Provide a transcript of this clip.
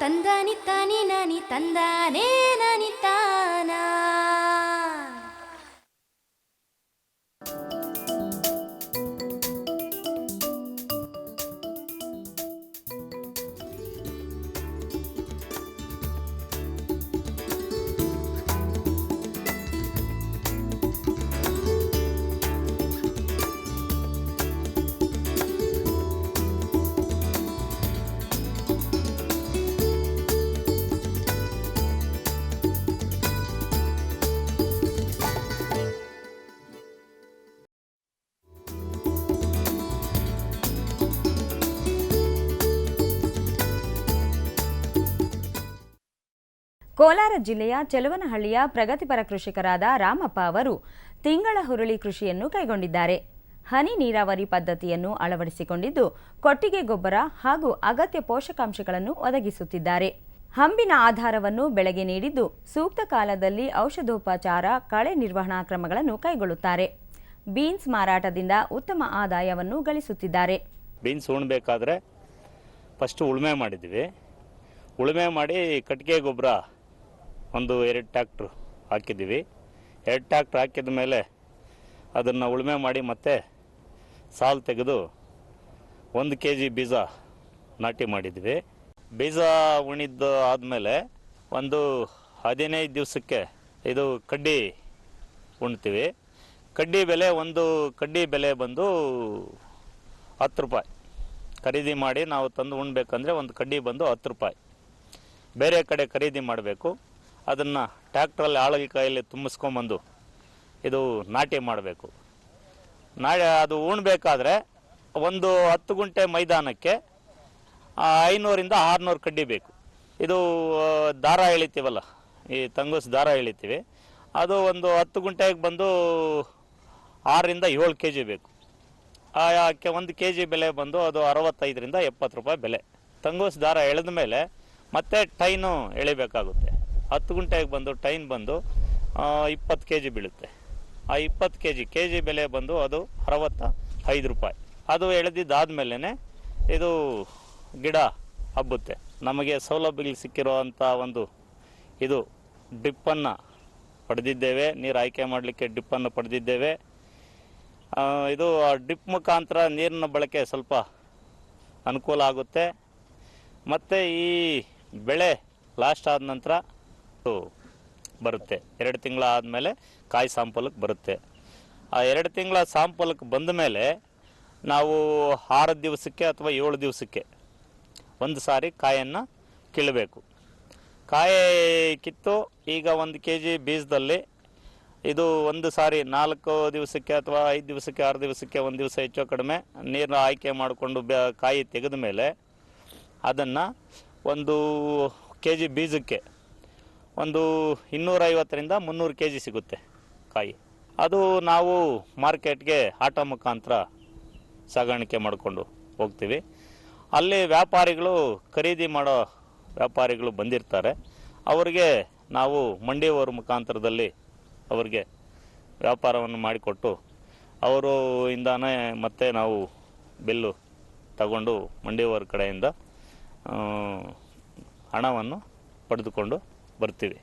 ತಂದಾನಿ ತಾನಿ ನಾನಿ ತಂದಾನೇ ನಾನಿ ಕೋಲಾರ ಜಿಲ್ಲೆಯ ಚೆಲುವನಹಳ್ಳಿಯ ಪ್ರಗತಿಪರ ಕೃಷಿಕರಾದ ರಾಮಪ್ಪ ಅವರು ತಿಂಗಳ ಹುರುಳಿ ಕೃಷಿಯನ್ನು ಕೈಗೊಂಡಿದ್ದಾರೆ. ಹನಿ ನೀರಾವರಿ ಪದ್ಧತಿಯನ್ನು ಅಳವಡಿಸಿಕೊಂಡಿದ್ದು, ಕೊಟ್ಟಿಗೆ ಗೊಬ್ಬರ ಹಾಗೂ ಅಗತ್ಯ ಪೋಷಕಾಂಶಗಳನ್ನು ಒದಗಿಸುತ್ತಿದ್ದಾರೆ. ಹಂಬಿನ ಆಧಾರವನ್ನು ಬೆಳೆಗೆ ನೀಡಿದ್ದು, ಸೂಕ್ತ ಕಾಲದಲ್ಲಿ ಔಷಧೋಪಚಾರ, ಕಳೆ ನಿರ್ವಹಣಾ ಕ್ರಮಗಳನ್ನು ಕೈಗೊಳ್ಳುತ್ತಾರೆ. ಬೀನ್ಸ್ ಮಾರಾಟದಿಂದ ಉತ್ತಮ ಆದಾಯವನ್ನು ಗಳಿಸುತ್ತಿದ್ದಾರೆ. ಬೀನ್ಸ್ ಉಣ್ಬೇಕಾದ್ರೆ ಫಸ್ಟ್ ಉಳುಮೆ ಮಾಡಿದ್ವಿ. ಉಳುಮೆ ಮಾಡಿ ಕಟ್ಟಿಗೆ ಗೊಬ್ಬರ ಒಂದು ಎರಡು ಟ್ಯಾಕ್ಟ್ರ್ ಹಾಕಿದ್ದೀವಿ. ಎರಡು ಟ್ಯಾಕ್ಟ್ರ್ ಹಾಕಿದ ಮೇಲೆ ಅದನ್ನು ಉಳುಮೆ ಮಾಡಿ ಮತ್ತೆ ಸಾಲು ತೆಗೆದು ಒಂದು ಕೆ ಜಿ ಬೀಜ ನಾಟಿ ಮಾಡಿದ್ವಿ. ಬೀಜ ಉಣಿದ್ದು ಆದಮೇಲೆ ಒಂದು ಹದಿನೈದು ದಿವಸಕ್ಕೆ ಇದು ಕಡ್ಡಿ ಉಣ್ತೀವಿ. ಕಡ್ಡಿ ಬೆಲೆ ಒಂದು ಕಡ್ಡಿ ಬೆಲೆ ಬಂದು ಹತ್ತು ರೂಪಾಯಿ. ಖರೀದಿ ಮಾಡಿ ನಾವು ತಂದು ಉಣ್ಬೇಕಂದ್ರೆ ಒಂದು ಕಡ್ಡಿ ಬಂದು ಹತ್ತು ರೂಪಾಯಿ. ಬೇರೆ ಕಡೆ ಖರೀದಿ ಮಾಡಬೇಕು. ಅದನ್ನು ಟ್ಯಾಕ್ಟ್ರಲ್ಲಿ ಆಳಗಿ ಕೈಯಲ್ಲಿ ತುಂಬಿಸ್ಕೊಂಬಂದು ಇದು ನಾಟಿ ಮಾಡಬೇಕು. ನಾ ಅದು ಉಣ್ಬೇಕಾದ್ರೆ ಒಂದು ಹತ್ತು ಗುಂಟೆ ಮೈದಾನಕ್ಕೆ ಐನೂರಿಂದ ಆರುನೂರು ಕಡ್ಡಿ ಬೇಕು. ಇದು ದಾರ ಎಳಿತೀವಲ್ಲ, ಈ ತಂಗೂಸ್ ದಾರ ಎಳಿತೀವಿ. ಅದು ಒಂದು ಹತ್ತು ಗುಂಟೆಗೆ ಬಂದು ಆರರಿಂದ ಏಳು ಕೆ ಜಿ ಬೇಕು ಆಕೆ ಒಂದು ಕೆ ಜಿ ಬೆಲೆ ಬಂದು ಅದು ಅರವತ್ತೈದರಿಂದ ಎಪ್ಪತ್ತು ರೂಪಾಯಿ ಬೆಲೆ. ತಂಗೂಸ್ ದಾರ ಎಳೆದ ಮೇಲೆ ಮತ್ತೆ ಟೈನು ಎಳಿಬೇಕಾಗುತ್ತೆ. ಹತ್ತು ಗುಂಟೆಗೆ ಬಂದು ಟೈನ್ ಬಂದು ಇಪ್ಪತ್ತು ಕೆ ಜಿ ಬೀಳುತ್ತೆ. ಆ ಇಪ್ಪತ್ತು ಕೆ ಜಿ ಕೆ ಜಿ ಬೆಲೆ ಬಂದು ಅದು ಅರವತ್ತ ಐದು ರೂಪಾಯಿ. ಅದು ಎಳೆದಿದ್ದಾದ್ಮೇಲೆ ಇದು ಗಿಡ ಹಬ್ಬುತ್ತೆ. ನಮಗೆ ಸೌಲಭ್ಯಗಳು ಸಿಕ್ಕಿರುವಂಥ ಒಂದು ಇದು ಡಿಪ್ಪನ್ನು ಪಡೆದಿದ್ದೇವೆ. ನೀರು ಆಯ್ಕೆ ಮಾಡಲಿಕ್ಕೆ ಡಿಪ್ಪನ್ನು ಪಡೆದಿದ್ದೇವೆ. ಆ, ಇದು ಡ್ರಿಪ್ ಮುಖಾಂತರ ನೀರಿನ ಬಳಕೆ ಸ್ವಲ್ಪ ಅನುಕೂಲ ಆಗುತ್ತೆ. ಮತ್ತು ಈ ಬೆಳೆ ಲಾಸ್ಟ್ ಆದ ನಂತರ ಬರುತ್ತೆ. ಎರಡು ತಿಂಗಳ ಆದಮೇಲೆ ಕಾಯಿ ಸಾಂಪಲಕ್ಕೆ ಬರುತ್ತೆ. ಆ ಎರಡು ತಿಂಗಳ ಸಾಂಪಲಕ್ಕೆ ಬಂದ ಮೇಲೆ ನಾವು ಆರು ದಿವಸಕ್ಕೆ ಅಥವಾ ಏಳು ದಿವಸಕ್ಕೆ ಒಂದು ಸಾರಿ ಕಾಯನ್ನು ಕೀಳಬೇಕು. ಕಾಯಿ ಕಿತ್ತು ಈಗ ಒಂದು ಕೆ ಜಿ ಬೀಜದಲ್ಲಿ ಇದು ಒಂದು ಸಾರಿ ನಾಲ್ಕು ದಿವಸಕ್ಕೆ ಅಥವಾ ಐದು ದಿವಸಕ್ಕೆ ಆರು ದಿವಸಕ್ಕೆ ಒಂದು ದಿವಸ ಹೆಚ್ಚು ಕಡಿಮೆ ನೀರನ್ನ ಆಯ್ಕೆ ಮಾಡಿಕೊಂಡು ಕಾಯಿ ತೆಗೆದ ಮೇಲೆ ಅದನ್ನು ಒಂದು ಕೆ ಜಿ ಬೀಜಕ್ಕೆ ಒಂದು ಇನ್ನೂರೈವತ್ತರಿಂದ ಮುನ್ನೂರು ಕೆ ಜಿ ಸಿಗುತ್ತೆ ಕಾಯಿ. ಅದು ನಾವು ಮಾರ್ಕೆಟ್ಗೆ ಆಟೋ ಮುಖಾಂತರ ಸಾಗಾಣಿಕೆ ಮಾಡಿಕೊಂಡು ಹೋಗ್ತೀವಿ. ಅಲ್ಲಿ ವ್ಯಾಪಾರಿಗಳು ಖರೀದಿ ಮಾಡೋ ವ್ಯಾಪಾರಿಗಳು ಬಂದಿರ್ತಾರೆ. ಅವರಿಗೆ ನಾವು ಮಂಡಿಯವರ ಮುಖಾಂತರದಲ್ಲಿ ಅವರಿಗೆ ವ್ಯಾಪಾರವನ್ನು ಮಾಡಿಕೊಟ್ಟು ಅವರು ಇಂದಾನೇ ಮತ್ತೆ ನಾವು ಬಿಲ್ಲು ತಗೊಂಡು ಮಂಡಿಯವರ ಕಡೆಯಿಂದ ಹಣವನ್ನು ಪಡೆದುಕೊಂಡು ಬರ್ತೀವಿ.